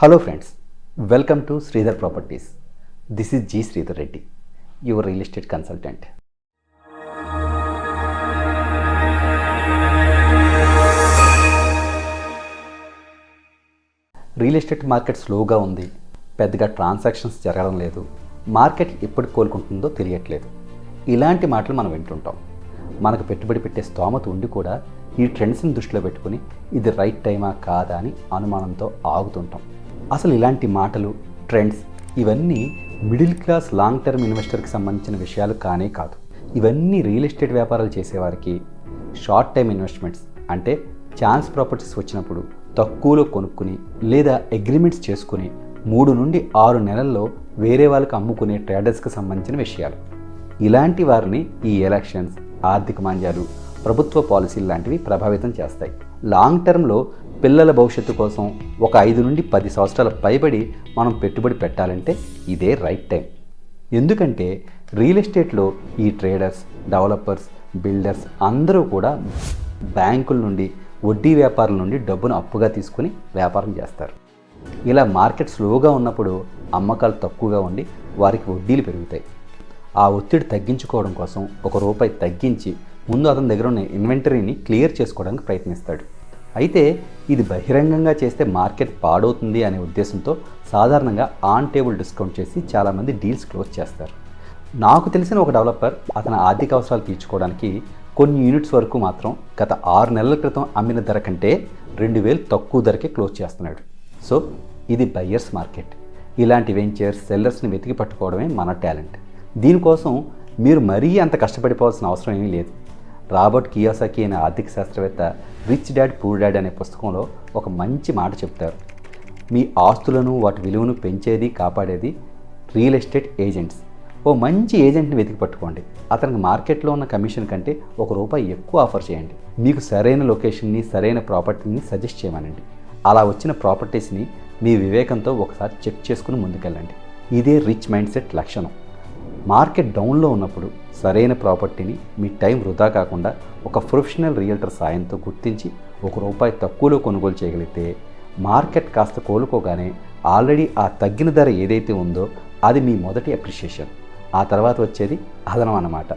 Hello friends welcome to Sridhar properties this is G Sridhar Reddy your real estate consultant real estate market స్లోగా ఉంది. పెద్దగా transactions జరగడం లేదు. Market ఎప్పుడు కోలుకుంటుందో తెలియట్లేదు. ఇలాంటి మాటలు మనం వింటుంటాం. మనకు పెట్టుబడి పెట్టే స్తోమత ఉండి కూడా ఈ ట్రెండ్స్ని దృష్టిలో పెట్టుకుని ఇది రైట్ టైమా కాదా అని అనుమానంతో ఆగుతుంటాం. అసలు ఇలాంటి మాటలు ట్రెండ్స్ ఇవన్నీ మిడిల్ క్లాస్ లాంగ్ టర్మ్ ఇన్వెస్టర్కి సంబంధించిన విషయాలు కానే కాదు. ఇవన్నీ రియల్ ఎస్టేట్ వ్యాపారాలు చేసేవారికి షార్ట్ టైం ఇన్వెస్ట్మెంట్స్ అంటే ఛాన్స్ ప్రాపర్టీస్ వచ్చినప్పుడు తక్కువలో కొనుక్కుని లేదా అగ్రిమెంట్స్ చేసుకుని మూడు నుండి ఆరు నెలల్లో వేరే వాళ్ళకి అమ్ముకునే ట్రేడర్స్కి సంబంధించిన విషయాలు. ఇలాంటి వారిని ఈ ఎలక్షన్స్ ఆర్థిక మాంద్యాలు ప్రభుత్వ పాలసీలు లాంటివి ప్రభావితం చేస్తాయి. లాంగ్ టర్మ్లో పిల్లల భవిష్యత్తు కోసం ఒక ఐదు నుండి పది సంవత్సరాల పైబడి మనం పెట్టుబడి పెట్టాలంటే ఇదే రైట్ టైం. ఎందుకంటే రియల్ ఎస్టేట్లో ఈ ట్రేడర్స్ డెవలపర్స్ బిల్డర్స్ అందరూ కూడా బ్యాంకుల నుండి వడ్డీ వ్యాపారుల నుండి డబ్బును అప్పుగా తీసుకుని వ్యాపారం చేస్తారు. ఇలా మార్కెట్ స్లోగా ఉన్నప్పుడు అమ్మకాలు తక్కువగా ఉండి వారికి వడ్డీలు పెరుగుతాయి. ఆ ఒత్తిడి తగ్గించుకోవడం కోసం ఒక రూపాయి తగ్గించి ముందు అతని దగ్గర ఉన్న ఇన్వెంటరీని క్లియర్ చేసుకోవడానికి ప్రయత్నిస్తాడు. అయితే ఇది బహిరంగంగా చేస్తే మార్కెట్ పాడవుతుంది అనే ఉద్దేశంతో సాధారణంగా ఆన్ టేబుల్ డిస్కౌంట్ చేసి చాలామంది డీల్స్ క్లోజ్ చేస్తారు. నాకు తెలిసిన ఒక డెవలపర్ అతని ఆర్థిక అవసరాలు తీర్చుకోవడానికి కొన్ని యూనిట్స్ వరకు మాత్రం గత ఆరు నెలల క్రితం అమ్మిన ధర కంటే రెండు వేలు తక్కువ ధరకే క్లోజ్ చేస్తున్నాడు. సో ఇది బయ్యర్స్ మార్కెట్. ఇలాంటి వెంచర్స్ సెల్లర్స్ని వెతికి పట్టుకోవడమే మన టాలెంట్. దీనికోసం మీరు మరీ అంత కష్టపడిపోవాల్సిన అవసరం ఏమీ లేదు. రాబర్ట్ కియోసాకి అనే ఆర్థిక శాస్త్రవేత్త రిచ్ డాడ్ పూర్ డాడ్ అనే పుస్తకంలో ఒక మంచి మాట చెప్తారు. మీ ఆస్తులను వాటి విలువను పెంచేది కాపాడేది రియల్ ఎస్టేట్ ఏజెంట్స్. ఓ మంచి ఏజెంట్ని వెతికి పట్టుకోండి. అతనికి మార్కెట్లో ఉన్న కమిషన్ కంటే ఒక రూపాయి ఎక్కువ ఆఫర్ చేయండి. మీకు సరైన లొకేషన్ని సరైన ప్రాపర్టీని సజెస్ట్ చేయమనండి. అలా వచ్చిన ప్రాపర్టీస్ని మీ వివేకంతో ఒకసారి చెక్ చేసుకుని ముందుకెళ్ళండి. ఇదే రిచ్ మైండ్ సెట్ లక్షణం. మార్కెట్ డౌన్లో ఉన్నప్పుడు సరైన ప్రాపర్టీని మీ టైం వృధా కాకుండా ఒక ప్రొఫెషనల్ రియల్టర్ సాయంతో గుర్తించి ఒక రూపాయి తక్కువలో కొనుగోలు చేయగలిగితే మార్కెట్ కాస్త కోలుకోగానే ఆల్రెడీ ఆ తగ్గిన ధర ఏదైతే ఉందో అది మీ మొదటి అప్రిషియేషన్. ఆ తర్వాత వచ్చేది అదనం అన్నమాట.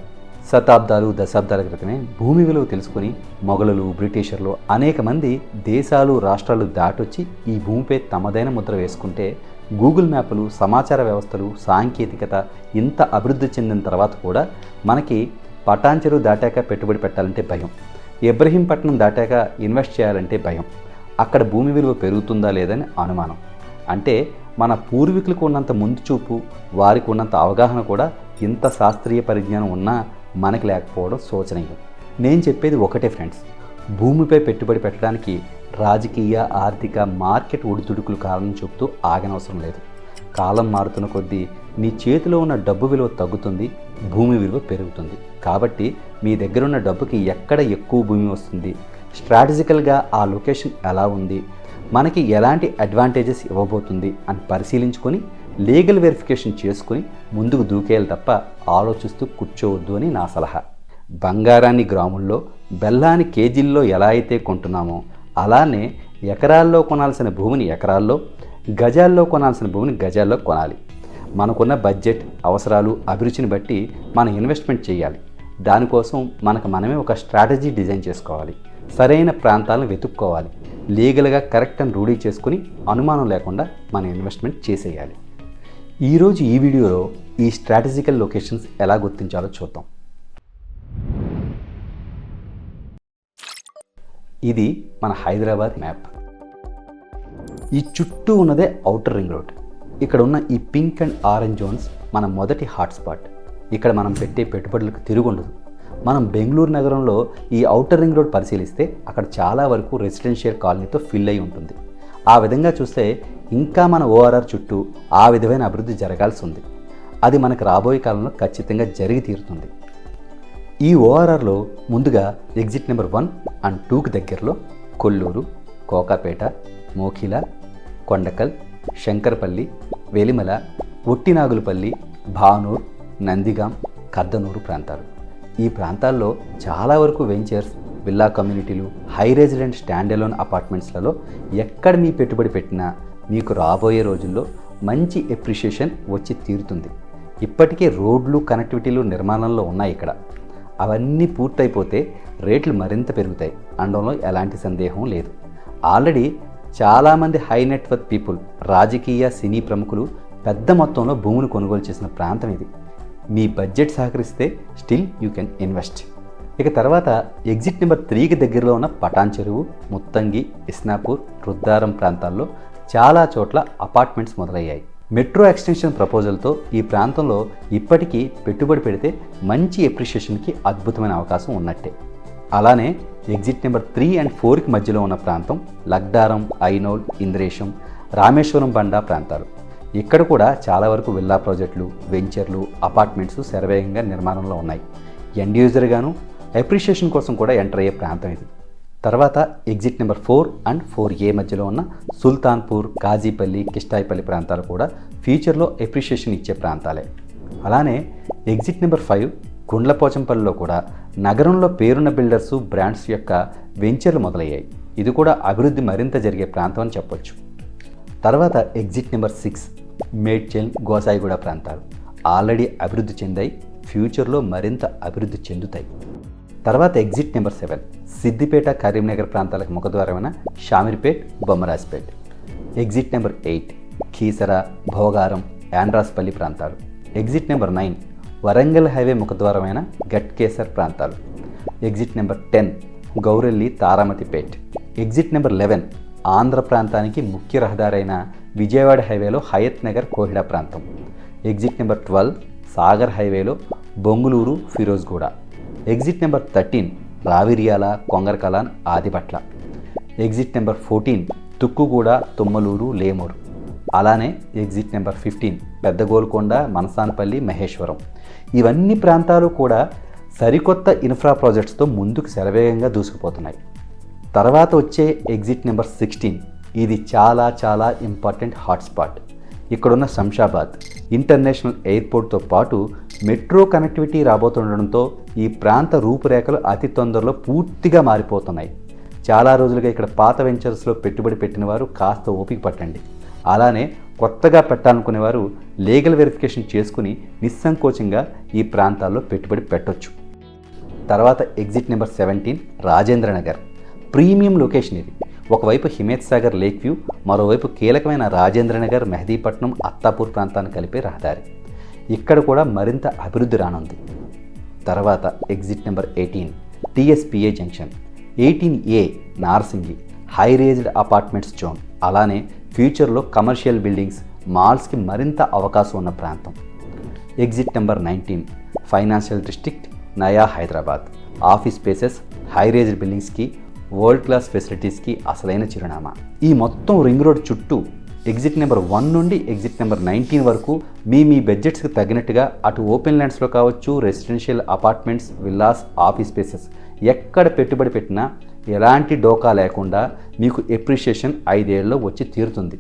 శతాబ్దాలు దశాబ్దాల క్రితమే భూమి విలువ తెలుసుకుని మొఘలులు బ్రిటిషర్లు అనేక మంది దేశాలు రాష్ట్రాలు దాటొచ్చి ఈ భూమిపై తమదైన ముద్ర వేసుకుంటే గూగుల్ మ్యాప్లు సమాచార వ్యవస్థలు సాంకేతికత ఇంత అభివృద్ధి చెందిన తర్వాత కూడా మనకి పటాంచెరు దాటాక పెట్టుబడి పెట్టాలంటే భయం. ఇబ్రహీంపట్నం దాటాక ఇన్వెస్ట్ చేయాలంటే భయం. అక్కడ భూమి విలువ పెరుగుతుందా లేదని అనుమానం. అంటే మన పూర్వీకులకు ఉన్నంత ముందు చూపు వారికి ఉన్నంత అవగాహన కూడా ఇంత శాస్త్రీయ పరిజ్ఞానం ఉన్నా మనకి లేకపోవడం శోచనీయం. నేను చెప్పేది ఒకటే ఫ్రెండ్స్ భూమిపై పెట్టుబడి పెట్టడానికి రాజకీయ ఆర్థిక మార్కెట్ ఒడిదుడుకులు కారణం చెబుతూ ఆగనవసరం లేదు. కాలం మారుతున్న కొద్దీ మీ చేతిలో ఉన్న డబ్బు విలువ తగ్గుతుంది భూమి విలువ పెరుగుతుంది. కాబట్టి మీ దగ్గర ఉన్న డబ్బుకి ఎక్కడ ఎక్కువ భూమి వస్తుంది? స్ట్రాటజికల్గా ఆ లొకేషన్ ఎలా ఉంది? మనకి ఎలాంటి అడ్వాంటేజెస్ ఇవ్వబోతుంది అని పరిశీలించుకొని లీగల్ వెరిఫికేషన్ చేసుకుని ముందుకు దూకేయాలి తప్ప ఆలోచిస్తూ కూర్చోవద్దు అని నా సలహా. బంగారాన్ని గ్రాముల్లో బెల్లాన్ని కేజీల్లో ఎలా అయితే కొంటున్నామో అలానే ఎకరాల్లో కొనాల్సిన భూమిని ఎకరాల్లో గజాల్లో కొనాల్సిన భూమిని గజాల్లో కొనాలి. మనకున్న బడ్జెట్ అవసరాలు అభిరుచిని బట్టి మనం ఇన్వెస్ట్మెంట్ చేయాలి. దానికోసం మనకు మనమే ఒక స్ట్రాటజీ డిజైన్ చేసుకోవాలి. సరైన ప్రాంతాలను వెతుక్కోవాలి. లీగల్గా కరెక్ట్ అని రూఢీ చేసుకుని అనుమానం లేకుండా మన ఇన్వెస్ట్మెంట్ చేసేయాలి. ఈరోజు ఈ వీడియోలో ఈ స్ట్రాటజికల్ లొకేషన్స్ ఎలా గుర్తించాలో చూద్దాం. ఇది మన హైదరాబాద్ మ్యాప్. ఈ చుట్టూ ఉన్నదే ఔటర్ రింగ్ రోడ్. ఇక్కడ ఉన్న ఈ పింక్ అండ్ ఆరెంజ్ జోన్స్ మన మొదటి హాట్స్పాట్ ఇక్కడ మనం పెట్టే పెట్టుబడులకు తిరుగుండదు. మనం బెంగళూరు నగరంలో ఈ ఔటర్ రింగ్ రోడ్ పరిశీలిస్తే అక్కడ చాలా వరకు రెసిడెన్షియల్ కాలనీతో ఫిల్ అయి ఉంటుంది. ఆ విధంగా చూస్తే ఇంకా మన ఓఆర్ఆర్ చుట్టూ ఆ విధమైన అభివృద్ధి జరగాల్సి ఉంది. అది మనకు రాబోయే కాలంలో ఖచ్చితంగా జరిగి తీరుతుంది. ఈ ఓఆర్ఆర్లో ముందుగా ఎగ్జిట్ నెంబర్ వన్ అండ్ టూకి దగ్గరలో కొల్లూరు కోకాపేట మోఖిల కొండకల్ శంకరపల్లి వెలిమల ఒట్టినాగులపల్లి భానూర్ నందిగాం కద్దనూరు ప్రాంతాలు. ఈ ప్రాంతాల్లో చాలా వరకు వెంచర్స్ విల్లా కమ్యూనిటీలు హై రెసిడెంట్ స్టాండ్ అలోన్ అపార్ట్మెంట్స్లలో ఎక్కడ మీ పెట్టుబడి పెట్టినా మీకు రాబోయే రోజుల్లో మంచి ఎప్రిషియేషన్ వచ్చి తీరుతుంది. ఇప్పటికే రోడ్లు కనెక్టివిటీలు నిర్మాణంలో ఉన్నాయి ఇక్కడ. అవన్నీ పూర్తయిపోతే రేట్లు మరింత పెరుగుతాయి. అనడంలో ఎలాంటి సందేహం లేదు. ఆల్రెడీ చాలామంది హై నెట్వర్క్ పీపుల్ రాజకీయ సినీ ప్రముఖులు పెద్ద మొత్తంలో భూములు కొనుగోలు చేసిన ప్రాంతం ఇది. మీ బడ్జెట్ సహకరిస్తే స్టిల్ యూ కెన్ ఇన్వెస్ట్. ఇక తర్వాత ఎగ్జిట్ నెంబర్ త్రీకి దగ్గరలో ఉన్న పటాన్ చెరువు ముత్తంగి ఇస్నాపూర్ రుద్దారం ప్రాంతాల్లో చాలా చోట్ల అపార్ట్మెంట్స్ మొదలయ్యాయి. మెట్రో ఎక్స్టెన్షన్ ప్రపోజల్తో ఈ ప్రాంతంలో ఇప్పటికీ పెట్టుబడి పెడితే మంచి ఎప్రిషియేషన్కి అద్భుతమైన అవకాశం ఉన్నట్టే. అలానే ఎగ్జిట్ నెంబర్ త్రీ అండ్ ఫోర్కి మధ్యలో ఉన్న ప్రాంతం లగ్డారం ఐనోల్ ఇంద్రేశం రామేశ్వరం బండా ప్రాంతాలు. ఇక్కడ కూడా చాలా వరకు విల్లా ప్రాజెక్టులు వెంచర్లు అపార్ట్మెంట్స్ శరవేగంగా నిర్మాణంలో ఉన్నాయి. ఎండ్ యూజర్గాను అప్రిషియేషన్ కోసం కూడా ఎంటర్ అయ్యే ప్రాంతం ఇది. తర్వాత exit number four and four A మధ్యలో ఉన్న సుల్తాన్పూర్ కాజీపల్లి కిష్టాయిపల్లి ప్రాంతాలు కూడా ఫ్యూచర్లో ఎప్రిషియేషన్ ఇచ్చే ప్రాంతాలే. అలానే ఎగ్జిట్ నెంబర్ ఫైవ్ గుండ్లపోచంపల్లిలో కూడా నగరంలో పేరున్న బిల్డర్సు బ్రాండ్స్ యొక్క వెంచర్లు మొదలయ్యాయి. ఇది కూడా అభివృద్ధి మరింత జరిగే ప్రాంతం అని చెప్పొచ్చు. తర్వాత exit number six Medchal Gosaiguda ప్రాంతాలు ఆల్రెడీ అభివృద్ధి చెందాయి ఫ్యూచర్లో మరింత అభివృద్ధి చెందుతాయి. తర్వాత exit number seven Siddipet Karimnagar ప్రాంతాలకు ముఖద్వారమైన Shamirpet Bommarajpet. Exit number eight Keesara Bhogaram Yandraspalli ప్రాంతాలు. Exit number nine Warangal highway ముఖద్వారమైన Ghatkesar ప్రాంతాలు. Exit number ten Gowrelli Taramatipet. Exit number eleven Andhra ప్రాంతానికి ముఖ్య రహదారైన విజయవాడ హైవేలో హయత్ నగర్ కోహిడా ప్రాంతం. ఎగ్జిట్ నెంబర్ ట్వెల్వ్ సాగర్ హైవేలో Bonguluru Firozguda. Exit number thirteen Raviryala Kongarakalan Adibatla. Exit number fourteen Tukkuguda Tummaluru Lemuru. అలానే exit number fifteen పెద్ద గోల్కొండ మనసానపల్లి మహేశ్వరం. ఇవన్నీ ప్రాంతాలు కూడా సరికొత్త ఇన్ఫ్రా ప్రాజెక్ట్స్తో ముందుకు శరవేగంగా దూసుకుపోతున్నాయి. తర్వాత వచ్చే ఎగ్జిట్ నెంబర్ సిక్స్టీన్ ఇది చాలా చాలా ఇంపార్టెంట్ హాట్స్పాట్ ఇక్కడున్న శంషాబాద్ ఇంటర్నేషనల్ ఎయిర్పోర్ట్తో పాటు మెట్రో కనెక్టివిటీ రాబోతుండడంతో ఈ ప్రాంత రూపురేఖలు అతి తొందరలో పూర్తిగా మారిపోతున్నాయి. చాలా రోజులుగా ఇక్కడ పాత వెంచర్స్లో పెట్టుబడి పెట్టిన వారు కాస్త ఓపిక పట్టండి. అలానే కొత్తగా పెట్టాలనుకునేవారు లీగల్ వెరిఫికేషన్ చేసుకుని నిస్సంకోచంగా ఈ ప్రాంతాల్లో పెట్టుబడి పెట్టొచ్చు. తర్వాత exit number seventeen Rajendra Nagar premium location ఇది. ఒకవైపు హిమేత్ సాగర్ లేక్ వ్యూ మరోవైపు కీలకమైన రాజేంద్ర నగర్ మెహదీపట్నం అత్తాపూర్ ప్రాంతాన్ని కలిపే రహదారి. ఇక్కడ కూడా మరింత అభివృద్ధి రానుంది. తర్వాత exit number eighteen TSPA junction eighteen A Narsingi high raised apartments zone అలానే ఫ్యూచర్లో కమర్షియల్ బిల్డింగ్స్ మాల్స్కి మరింత అవకాశం ఉన్న ప్రాంతం. Exit number nineteen financial district నయా Hyderabad. Office spaces high raised బిల్డింగ్స్కి world class ఫెసిలిటీస్కి అసలైన చిరునామా. ఈ మొత్తం రింగ్ రోడ్ చుట్టూ ఎగ్జిట్ నెంబర్ వన్ నుండి ఎగ్జిట్ నెంబర్ నైన్టీన్ వరకు మీ మీ బడ్జెట్స్కి తగినట్టుగా అటు ఓపెన్ ల్యాండ్స్లో కావచ్చు residential apartments villas office spaces ఎక్కడ పెట్టుబడి పెట్టినా ఎలాంటి డోకా లేకుండా మీకు ఎప్రిషియేషన్ ఐదేళ్ళలో వచ్చి తీరుతుంది.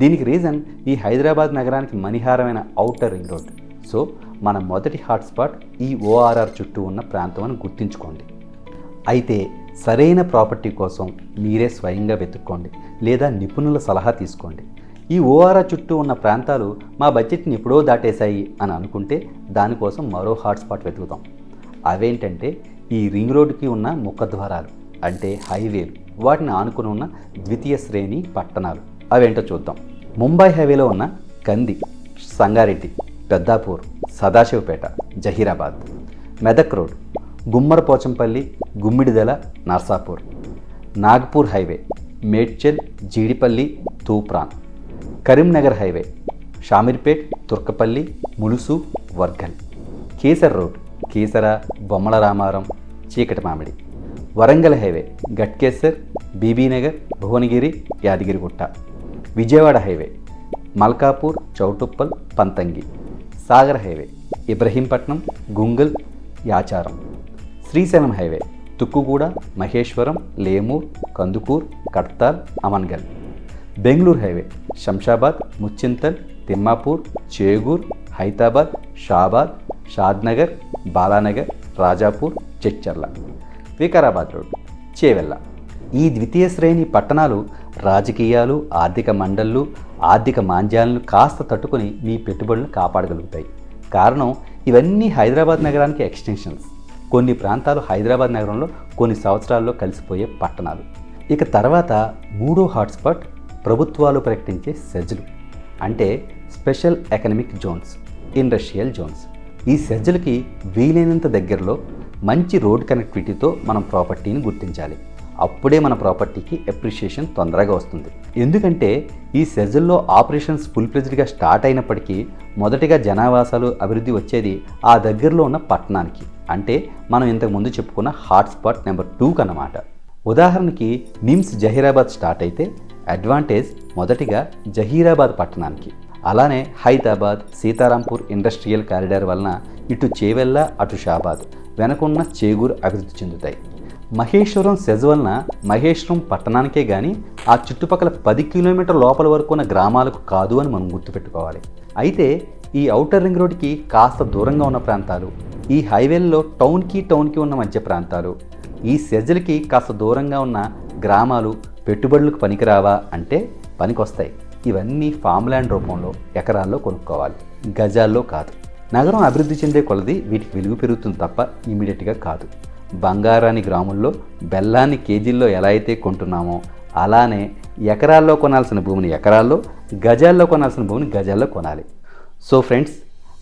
దీనికి రీజన్ ఈ హైదరాబాద్ నగరానికి మణిహారమైన ఔటర్ రింగ్ రోడ్. సో మన మొదటి హాట్స్పాట్ ఈ ఓఆర్ఆర్ చుట్టూ ఉన్న ప్రాంతం అని గుర్తుంచుకోండి. అయితే సరైన ప్రాపర్టీ కోసం మీరే స్వయంగా వెతుక్కోండి లేదా నిపుణుల సలహా తీసుకోండి. ఈ ఓఆర్ఆర్ చుట్టూ ఉన్న ప్రాంతాలు మా బడ్జెట్ని ఎప్పుడో దాటేశాయి అని అనుకుంటే దానికోసం మరో హాట్స్పాట్ వెతుకుతాం. అవేంటంటే ఈ రింగ్ రోడ్డుకి ఉన్న ముఖద్వారాలు అంటే హైవేలు వాటిని ఆనుకుని ఉన్న ద్వితీయ శ్రేణి పట్టణాలు. అవేంటో చూద్దాం. ముంబై హైవేలో ఉన్న Kandi Sangareddy Peddapur Sadashivpet Zaheerabad. Medak road Gummadapochampalli Gummadidala Narsapur. Nagpur highway Medchal Jeedipalli Toopran. Karimnagar highway Shamirpet Turkapalli Mulugu Wargal. Keesar road Keesara Bommala Ramaram Cheekati Mamidi. Warangal highway Ghatkesar Bibinagar Bhuvanagiri Yadagirigutta Vijayawada highway Malkapur Choutuppal Panthangi. Sagar highway Ibrahimpatnam Gungal Yacharam. Srisailam highway Tukkuguda Maheshwaram Lemur Kandukur Kadthal Amangal. Bengaluru highway Shamshabad Muchintal Thimmapur Chegur Hyderabad Shabad Shadnagar Balanagar Rajapur Chercharla Vikarabad road Chevella ఈ ద్వితీయ శ్రేణి పట్టణాలు రాజకీయాలు ఆర్థిక మండళ్ళు ఆర్థిక మాంద్యాలను కాస్త తట్టుకొని మీ పెట్టుబడులను కాపాడగలుగుతాయి. కారణం ఇవన్నీ హైదరాబాద్ నగరానికి ఎక్స్టెన్షన్స్. కొన్ని ప్రాంతాలు హైదరాబాద్ నగరంలో కొన్ని సంవత్సరాల్లో కలిసిపోయే పట్టణాలు. ఇక తర్వాత మూడో హాట్స్పాట్ ప్రభుత్వాలు ప్రకటించే సెజ్లు అంటే special economic zones industrial zones. ఈ సెజ్లకి వీలైనంత దగ్గరలో మంచి రోడ్ కనెక్టివిటీతో మనం ప్రాపర్టీని గుర్తించాలి. అప్పుడే మన ప్రాపర్టీకి అప్రిషియేషన్ తొందరగా వస్తుంది. ఎందుకంటే ఈ సెజల్లో ఆపరేషన్స్ ఫుల్ ప్రెజ్డ్గా స్టార్ట్ అయినప్పటికీ మొదటిగా జనావాసాలు అభివృద్ధి వచ్చేది ఆ దగ్గరలో ఉన్న పట్టణానికి. అంటే మనం ఇంతకుముందు చెప్పుకున్న హాట్స్పాట్ నెంబర్ టూకి అన్నమాట ఉదాహరణకి నిమ్స్ జహీరాబాద్ స్టార్ట్ అయితే అడ్వాంటేజ్ మొదటిగా జహీరాబాద్ పట్టణానికి. అలానే హైదరాబాద్ సీతారాంపూర్ ఇండస్ట్రియల్ కారిడార్ వలన ఇటు చేవెళ్ళ అటు షాబాద్ వెనకున్న చేగూరు అభివృద్ధి చెందుతాయి. మహేశ్వరం సెజ్ వలన మహేశ్వరం పట్టణానికే కానీ ఆ చుట్టుపక్కల పది కిలోమీటర్ లోపల వరకు ఉన్న గ్రామాలకు కాదు అని మనం గుర్తుపెట్టుకోవాలి. అయితే ఈ ఔటర్ రింగ్ రోడ్కి కాస్త దూరంగా ఉన్న ప్రాంతాలు ఈ హైవేల్లో టౌన్కి టౌన్కి ఉన్న మధ్య ప్రాంతాలు ఈ సెజ్లకి కాస్త దూరంగా ఉన్న గ్రామాలు పెట్టుబడులకు పనికిరావా అంటే పనికొస్తాయి. ఇవన్నీ ఫామ్ ల్యాండ్ రూపంలో ఎకరాల్లో కొనుక్కోవాలి. గజాల్లో కాదు. నగరం అభివృద్ధి చెందే కొలది వీటికి విలువ పెరుగుతుంది తప్ప ఇమీడియట్గా కాదు. బంగారాన్ని గ్రాముల్లో బెల్లాన్ని కేజీల్లో ఎలా అయితే కొంటున్నామో అలానే ఎకరాల్లో కొనాల్సిన భూమిని ఎకరాల్లో గజాల్లో కొనాల్సిన భూమిని గజాల్లో కొనాలి. సో ఫ్రెండ్స్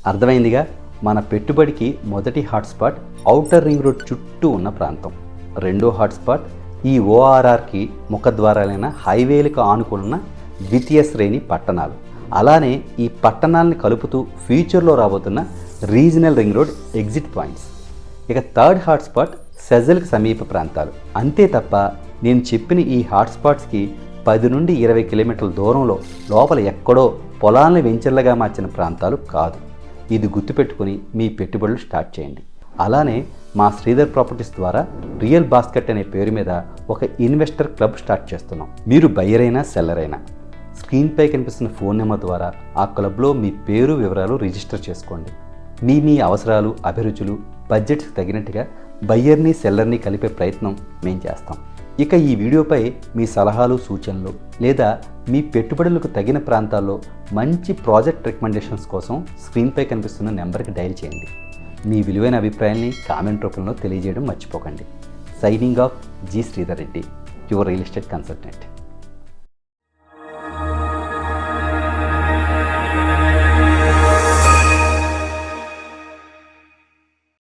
అర్థమైందిగా? మన పెట్టుబడికి మొదటి హాట్స్పాట్ ఔటర్ రింగ్ రోడ్ చుట్టూ ఉన్న ప్రాంతం. రెండో హాట్స్పాట్ ఈ ఓఆర్ఆర్కి ముఖద్వారాలైన హైవేలకు ఆనుకున్న ద్వితీయ శ్రేణి పట్టణాలు. అలానే ఈ పట్టణాలని కలుపుతూ ఫ్యూచర్లో రాబోతున్న regional ring road exit points. ఇక థర్డ్ హాట్స్పాట్ సెజల్కి సమీప ప్రాంతాలు. అంతే తప్ప నేను చెప్పిన ఈ హాట్స్పాట్స్కి పది నుండి ఇరవై కిలోమీటర్ల దూరంలో లోపల ఎక్కడో పొలాలను వెంచర్లుగా మార్చిన ప్రాంతాలు కాదు. ఇది గుర్తుపెట్టుకుని మీ పెట్టుబడులు స్టార్ట్ చేయండి. అలానే మా శ్రీధర్ ప్రాపర్టీస్ ద్వారా రియల్ బాస్కెట్ అనే పేరు మీద ఒక ఇన్వెస్టర్ క్లబ్ స్టార్ట్ చేస్తున్నాం. మీరు బయ్యర్ అయినా సెల్లర్ అయినా స్క్రీన్పై కనిపిస్తున్న ఫోన్ నెంబర్ ద్వారా ఆ క్లబ్లో మీ పేరు వివరాలు రిజిస్టర్ చేసుకోండి. మీ మీ అవసరాలు అభిరుచులు బడ్జెట్కి తగినట్టుగా బయ్యర్ని సెల్లర్ని కలిపే ప్రయత్నం మేము చేస్తాం. ఇక ఈ వీడియోపై మీ సలహాలు సూచనలు లేదా మీ పెట్టుబడులకు తగిన ప్రాంతాల్లో మంచి ప్రాజెక్ట్ రికమెండేషన్స్ కోసం స్క్రీన్పై కనిపిస్తున్న నెంబర్కి డైల్ చేయండి. మీ విలువైన అభిప్రాయాన్ని కామెంట్ రూపంలో తెలియజేయడం మర్చిపోకండి. Signing off G Sridhar Reddy your real estate consultant